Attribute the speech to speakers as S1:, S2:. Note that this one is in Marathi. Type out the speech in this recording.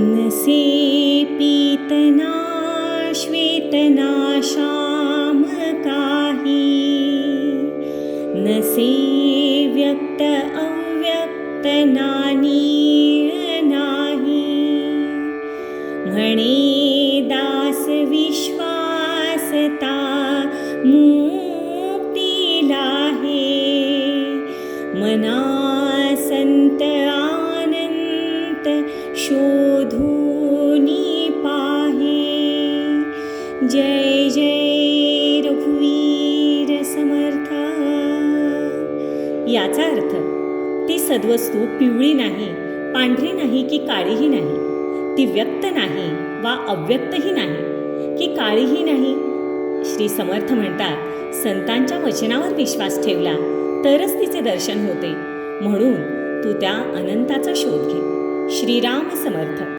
S1: न से श्वेतना श्यामकाहि न से व्यक्त अव्यक्तनानि मणि दास विश्वासता मूक्तिलाहे। मना सन्त आनन्त शो धोनी पाहे। जय जय रघुवीर समर्थ। याचा अर्थ ती सद्वस्तू पिवळी नाही पांढरी नाही की काळीही नाही. ती व्यक्त नाही वा अव्यक्तही नाही की काळीही नाही. श्री समर्थ म्हणतात संतांच्या वचनावर विश्वास ठेवला तरच तिचे दर्शन होते. म्हणून तू त्या अनंताचा शोध घे. श्रीराम समर्थ.